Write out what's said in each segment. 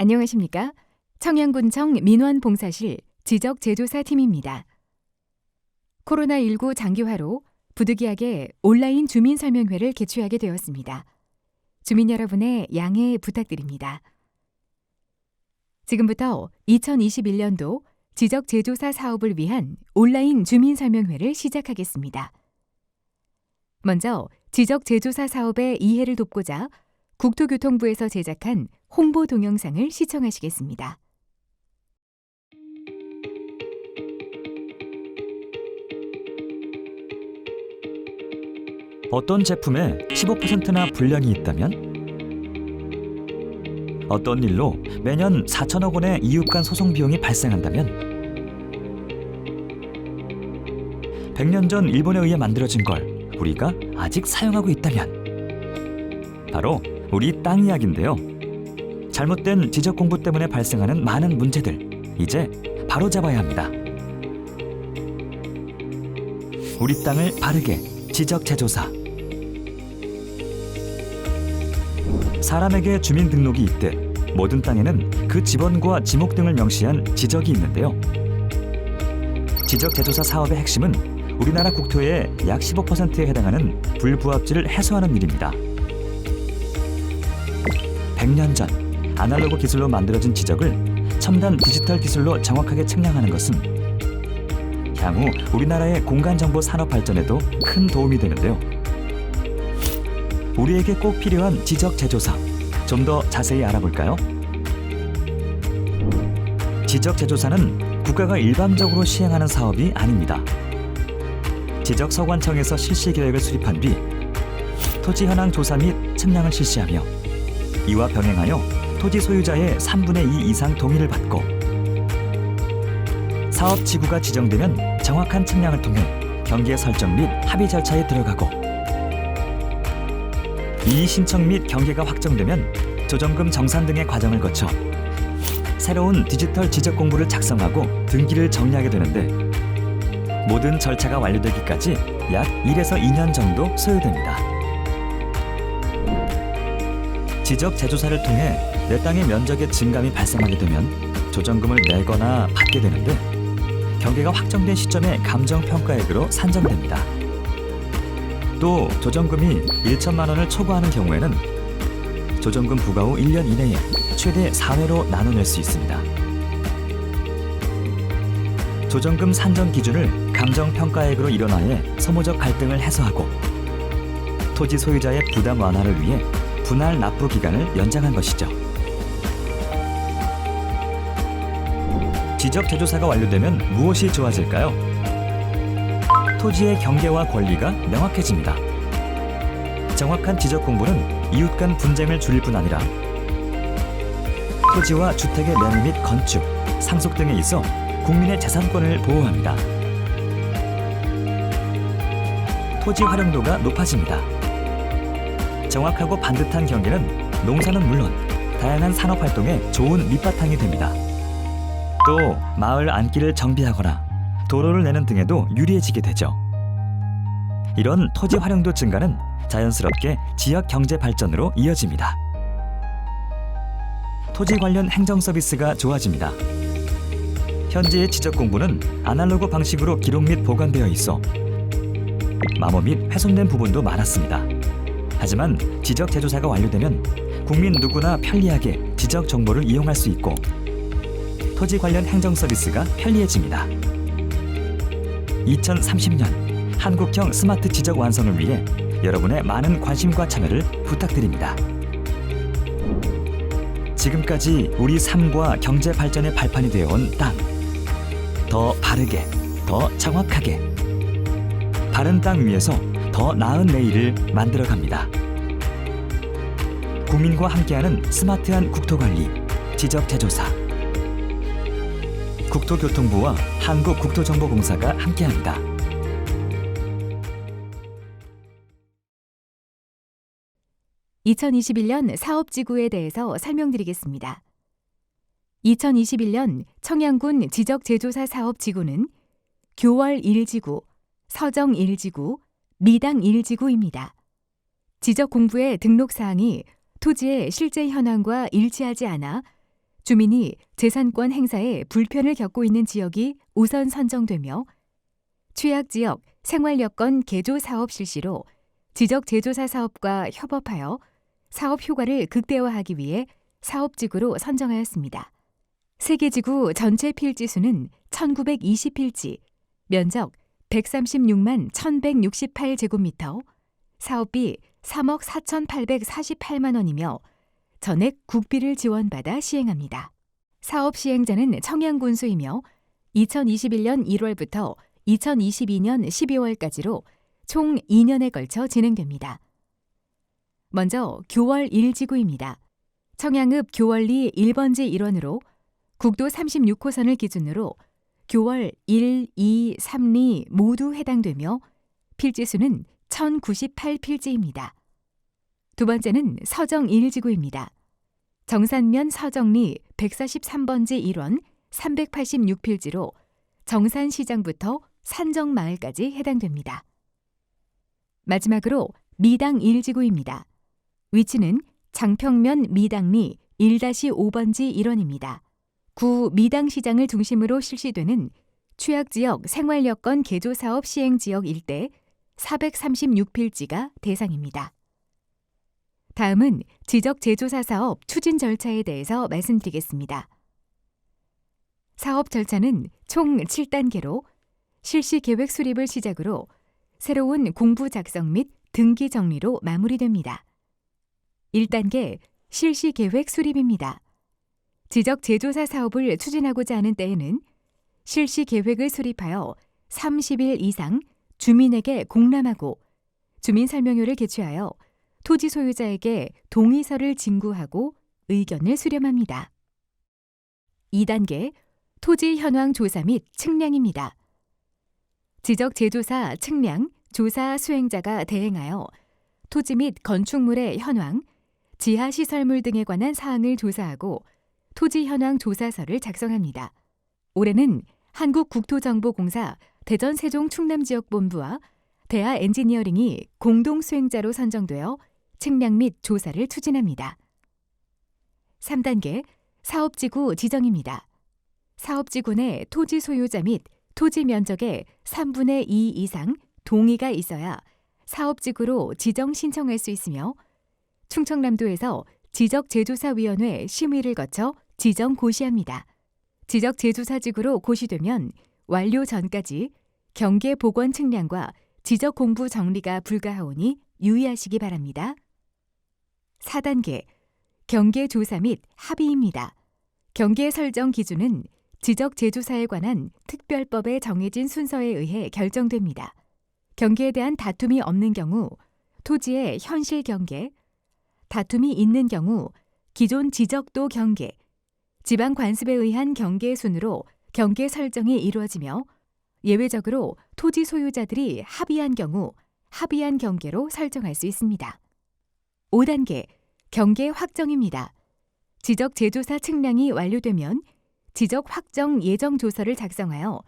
안녕하십니까? 청양군청 민원봉사실 지적제조사팀입니다. 코로나19 장기화로 부득이하게 온라인 주민설명회를 개최하게 되었습니다. 주민 여러분의 양해 부탁드립니다. 지금부터 2021년도 지적제조사 사업을 위한 온라인 주민설명회를 시작하겠습니다. 먼저 지적제조사 사업의 이해를 돕고자 국토교통부에서 제작한 홍보 동영상을 시청하시겠습니다. 어떤 제품에 15%나 불량이 있다면 어떤 일로 매년 4천억 원의 이웃 간 소송 비용이 발생한다면 100년 전 일본에 의해 만들어진 걸 우리가 아직 사용하고 있다면 바로 우리 땅 이야기인데요. 잘못된 지적 공부 때문에 발생하는 많은 문제들 이제 바로 잡아야 합니다. 우리 땅을 바르게 지적 재조사 사람에게 주민등록이 있듯 모든 땅에는 그 지번과 지목 등을 명시한 지적이 있는데요. 지적 재조사 사업의 핵심은 우리나라 국토의 약 15%에 해당하는 불부합지를 해소하는 일입니다. 100년 전 아날로그 기술로 만들어진 지적을 첨단 디지털 기술로 정확하게 측량하는 것은 향후 우리나라의 공간 정보 산업 발전에도 큰 도움이 되는데요. 우리에게 꼭 필요한 지적 제조사 좀 더 자세히 알아볼까요? 지적 제조사는 국가가 일반적으로 시행하는 사업이 아닙니다. 지적 서관청에서 실시 계획을 수립한 뒤 토지 현황 조사 및 측량을 실시하며 이와 병행하여 토지 소유자의 3분의 2 이상 동의를 받고 사업 지구가 지정되면 정확한 측량을 통해 경계 설정 및 합의 절차에 들어가고 이의 신청 및 경계가 확정되면 조정금 정산 등의 과정을 거쳐 새로운 디지털 지적 공부를 작성하고 등기를 정리하게 되는데 모든 절차가 완료되기까지 약 1에서 2년 정도 소요됩니다. 지적 재조사를 통해 내 땅의 면적의 증감이 발생하게 되면 조정금을 내거나 받게 되는데 경계가 확정된 시점에 감정 평가액으로 산정됩니다. 또 조정금이 1천만 원을 초과하는 경우에는 조정금 부과 후 1년 이내에 최대 4회로 나눠낼 수 있습니다. 조정금 산정 기준을 감정 평가액으로 일원화해 소모적 갈등을 해소하고 토지 소유자의 부담 완화를 위해 분할 납부 기간을 연장한 것이죠. 지적 제조사가 완료되면 무엇이 좋아질까요? 토지의 경계와 권리가 명확해집니다. 정확한 지적 공부는 이웃 간 분쟁을 줄일 뿐 아니라 토지와 주택의 매매 및 건축, 상속 등에 있어 국민의 재산권을 보호합니다. 토지 활용도가 높아집니다. 정확하고 반듯한 경계는 농사는 물론 다양한 산업 활동에 좋은 밑바탕이 됩니다. 또 마을 안길을 정비하거나 도로를 내는 등에도 유리해지게 되죠. 이런 토지 활용도 증가는 자연스럽게 지역 경제 발전으로 이어집니다. 토지 관련 행정 서비스가 좋아집니다. 현재의 지적 공부는 아날로그 방식으로 기록 및 보관되어 있어 마모 및 훼손된 부분도 많았습니다. 하지만 지적 제조사가 완료되면 국민 누구나 편리하게 지적 정보를 이용할 수 있고 토지 관련 행정 서비스가 편리해집니다. 2030년 한국형 스마트 지적 완성을 위해 여러분의 많은 관심과 참여를 부탁드립니다. 지금까지 우리 삶과 경제 발전의 발판이 되어 온 땅. 더 바르게, 더 정확하게. 바른 땅 위에서 더 나은 내일을 만들어 갑니다. 국민과 함께하는 스마트한 국토관리, 지적 제조사. 국토교통부와 한국국토정보공사가 함께합니다. (2021년) 사업지구에 대해서 설명드리겠습니다. 2021년 청양군 지적제조사 사업지구는 교월 1지구, 서정 1지구, 미당 1지구입니다. 지적 공부의 등록 사항이 토지의 실제 현황과 일치하지 않아 주민이 재산권 행사에 불편을 겪고 있는 지역이 우선 선정되며 취약 지역 생활 여건 개조 사업 실시로 지적 제조사 사업과 협업하여 사업 효과를 극대화하기 위해 사업지구로 선정하였습니다. 세계지구 전체 필지수는 1920필지, 면적 136만 1168제곱미터, 사업비 3억 4,848만 원이며 전액 국비를 지원받아 시행합니다. 사업 시행자는 청양군수이며 2021년 1월부터 2022년 12월까지로 총 2년에 걸쳐 진행됩니다. 먼저 교월 1지구입니다. 청양읍 교월리 1번지 일원으로 국도 36호선을 기준으로 교월 1, 2, 3리 모두 해당되며 필지수는 1098필지입니다. 두 번째는 서정 1지구입니다. 정산면 서정리 143번지 1원 386필지로 정산시장부터 산정마을까지 해당됩니다. 마지막으로 미당 1지구입니다. 위치는 장평면 미당리 1-5번지 1원입니다. 구 미당시장을 중심으로 실시되는 취약지역 생활여건 개조사업 시행지역 일대 436필지가 대상입니다. 다음은 지적 제조사 사업 추진 절차에 대해서 말씀드리겠습니다. 사업 절차는 총 7단계로 실시 계획 수립을 시작으로 새로운 공부 작성 및 등기 정리로 마무리됩니다. 1단계 실시 계획 수립입니다. 지적 제조사 사업을 추진하고자 하는 때에는 실시 계획을 수립하여 30일 이상 주민에게 공람하고 주민 설명회를 개최하여 토지 소유자에게 동의서를 진구하고 의견을 수렴합니다. 2단계 토지 현황 조사 및 측량입니다. 지적 제조사 측량, 조사 수행자가 대행하여 토지 및 건축물의 현황, 지하 시설물 등에 관한 사항을 조사하고 토지 현황 조사서를 작성합니다. 올해는 한국국토정보공사 대전 세종 충남지역본부와 대하 엔지니어링이 공동 수행자로 선정되어 측량 및 조사를 추진합니다. 3단계 사업지구 지정입니다. 사업지구 내 토지 소유자 및 토지 면적의 3분의 2 이상 동의가 있어야 사업지구로 지정 신청할 수 있으며 충청남도에서 지적제조사위원회 심의를 거쳐 지정 고시합니다. 지적제조사지구로 고시되면 완료 전까지 경계 보건 측량과 지적 공부 정리가 불가하오니 유의하시기 바랍니다. 4단계 경계 조사 및 합의입니다. 경계 설정 기준은 지적 제조사에 관한 특별법에 정해진 순서에 의해 결정됩니다. 경계에 대한 다툼이 없는 경우 토지의 현실 경계, 다툼이 있는 경우 기존 지적도 경계, 지방 관습에 의한 경계 순으로 경계 설정이 이루어지며 예외적으로 토지 소유자들이 합의한 경우 합의한 경계로 설정할 수 있습니다. 5단계 경계 확정입니다. 지적 제조사 측량이 완료되면 지적 확정 예정 조서를 작성하여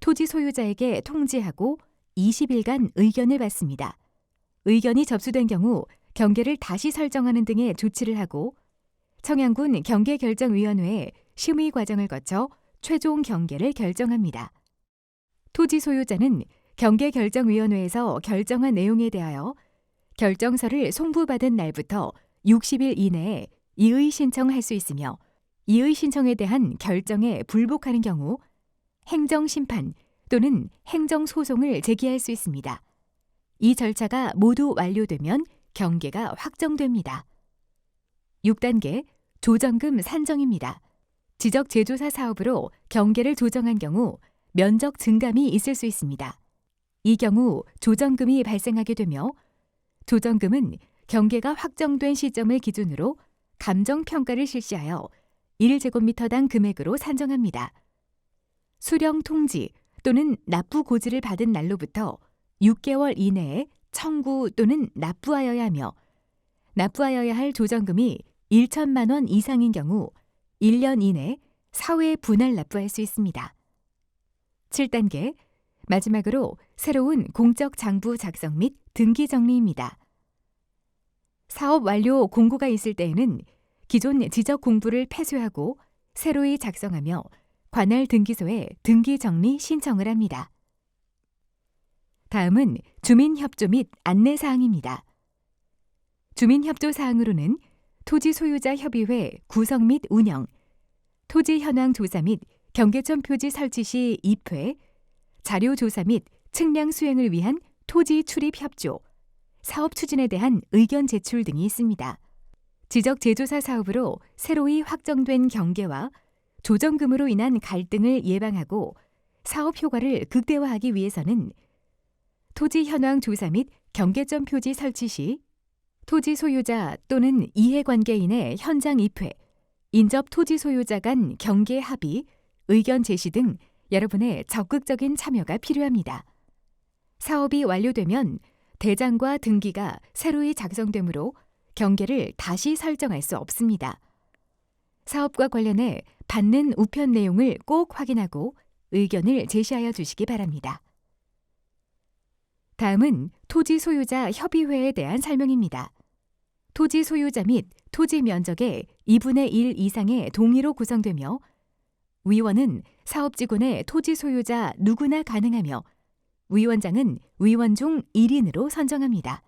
토지 소유자에게 통지하고 20일간 의견을 받습니다. 의견이 접수된 경우 경계를 다시 설정하는 등의 조치를 하고 청양군 경계결정위원회에 심의 과정을 거쳐 최종 경계를 결정합니다. 토지 소유자는 경계결정위원회에서 결정한 내용에 대하여 결정서를 송부받은 날부터 60일 이내에 이의 신청할 수 있으며 이의 신청에 대한 결정에 불복하는 경우 행정 심판 또는 행정 소송을 제기할 수 있습니다. 이 절차가 모두 완료되면 경계가 확정됩니다. 6단계 조정금 산정입니다. 지적 제조사 사업으로 경계를 조정한 경우 면적 증감이 있을 수 있습니다. 이 경우 조정금이 발생하게 되며 조정금은 경계가 확정된 시점을 기준으로 감정 평가를 실시하여 1제곱미터당 금액으로 산정합니다. 수령 통지 또는 납부 고지를 받은 날로부터 6개월 이내에 청구 또는 납부하여야 하며 납부하여야 할 조정금이 1천만 원 이상인 경우 1년 이내 사회 분할 납부할 수 있습니다. 7단계 마지막으로 새로운 공적 장부 작성 및 등기 정리입니다. 사업 완료 공고가 있을 때에는 기존 지적 공부를 폐쇄하고 새로이 작성하며 관할 등기소에 등기 정리 신청을 합니다. 다음은 주민협조 및 안내 사항입니다. 주민협조 사항으로는 토지 소유자 협의회 구성 및 운영, 토지 현황 조사 및 경계천 표지 설치 시 입회, 자료 조사 및 측량 수행을 위한 토지 출입 협조, 사업 추진에 대한 의견 제출 등이 있습니다. 지적 제조사 사업으로 새로이 확정된 경계와 조정금으로 인한 갈등을 예방하고 사업 효과를 극대화하기 위해서는 토지 현황 조사 및 경계점 표지 설치 시 토지 소유자 또는 이해관계인의 현장 입회, 인접 토지 소유자 간 경계 합의, 의견 제시 등 여러분의 적극적인 참여가 필요합니다. 사업이 완료되면 대장과 등기가 새로이 작성되므로 경계를 다시 설정할 수 없습니다. 사업과 관련해 받는 우편 내용을 꼭 확인하고 의견을 제시하여 주시기 바랍니다. 다음은 토지 소유자 협의회에 대한 설명입니다. 토지 소유자 및 토지 면적의 2분의 1 이상의 동의로 구성되며 위원은 사업지구내 토지 소유자 누구나 가능하며 위원장은 위원 중 1인으로 선정합니다.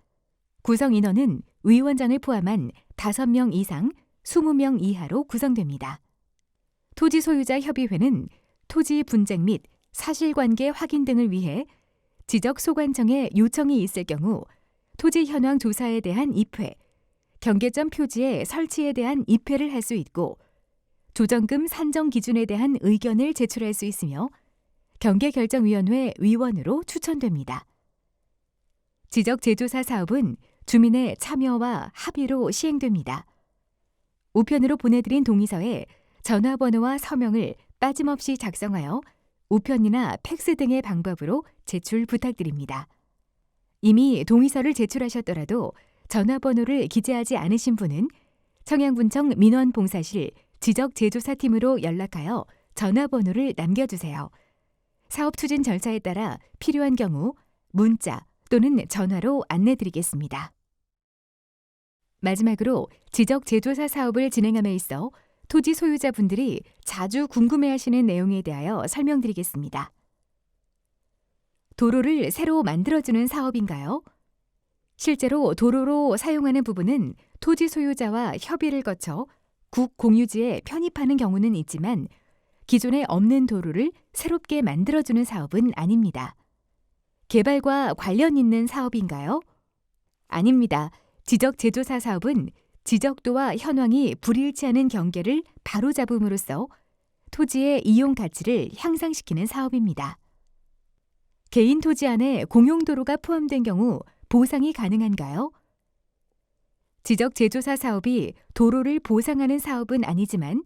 구성 인원은 위원장을 포함한 5명 이상 20명 이하로 구성됩니다. 토지 소유자 협의회는 토지 분쟁 및 사실관계 확인 등을 위해 지적 소관청에 요청이 있을 경우 토지 현황 조사에 대한 입회, 경계점 표지의 설치에 대한 입회를 할 수 있고 조정금 산정 기준에 대한 의견을 제출할 수 있으며 경계결정위원회 위원으로 추천됩니다. 지적 제조사 사업은 주민의 참여와 합의로 시행됩니다. 우편으로 보내드린 동의서에 전화번호와 서명을 빠짐없이 작성하여 우편이나 팩스 등의 방법으로 제출 부탁드립니다. 이미 동의서를 제출하셨더라도 전화번호를 기재하지 않으신 분은 청양군청 민원봉사실 지적 제조사팀으로 연락하여 전화번호를 남겨주세요. 사업 추진 절차에 따라 필요한 경우 문자 또는 전화로 안내드리겠습니다. 마지막으로 지적 제조사 사업을 진행함에 있어 토지 소유자분들이 자주 궁금해하시는 내용에 대하여 설명드리겠습니다. 도로를 새로 만들어주는 사업인가요? 실제로 도로로 사용하는 부분은 토지 소유자와 협의를 거쳐 국 공유지에 편입하는 경우는 있지만 기존에 없는 도로를 새롭게 만들어주는 사업은 아닙니다. 개발과 관련 있는 사업인가요? 아닙니다. 지적 제조사 사업은 지적도와 현황이 불일치하는 경계를 바로잡음으로써 토지의 이용 가치를 향상시키는 사업입니다. 개인 토지 안에 공용도로가 포함된 경우 보상이 가능한가요? 지적 제조사 사업이 도로를 보상하는 사업은 아니지만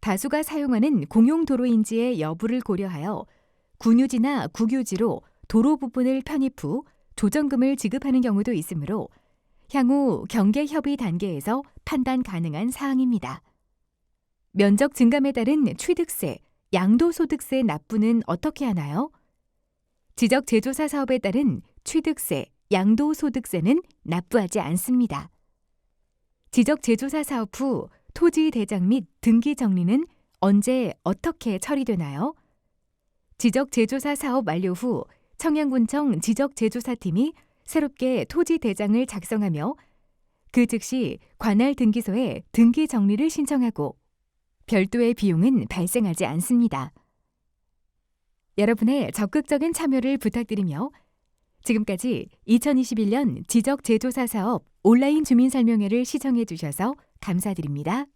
다수가 사용하는 공용 도로인지의 여부를 고려하여 군유지나 국유지로 도로 부분을 편입 후 조정금을 지급하는 경우도 있으므로 향후 경계 협의 단계에서 판단 가능한 사항입니다. 면적 증감에 따른 취득세, 양도소득세 납부는 어떻게 하나요? 지적 제조사 사업에 따른 취득세, 양도소득세는 납부하지 않습니다. 지적 제조사 사업 후 토지 대장 및 등기 정리는 언제 어떻게 처리되나요? 지적 제조사 사업 완료 후 청양군청 지적 제조사팀이 새롭게 토지 대장을 작성하며 그 즉시 관할 등기소에 등기 정리를 신청하고 별도의 비용은 발생하지 않습니다. 여러분의 적극적인 참여를 부탁드리며 지금까지 2021년 지적 제조사 사업 온라인 주민 설명회를 시청해 주셔서 감사드립니다.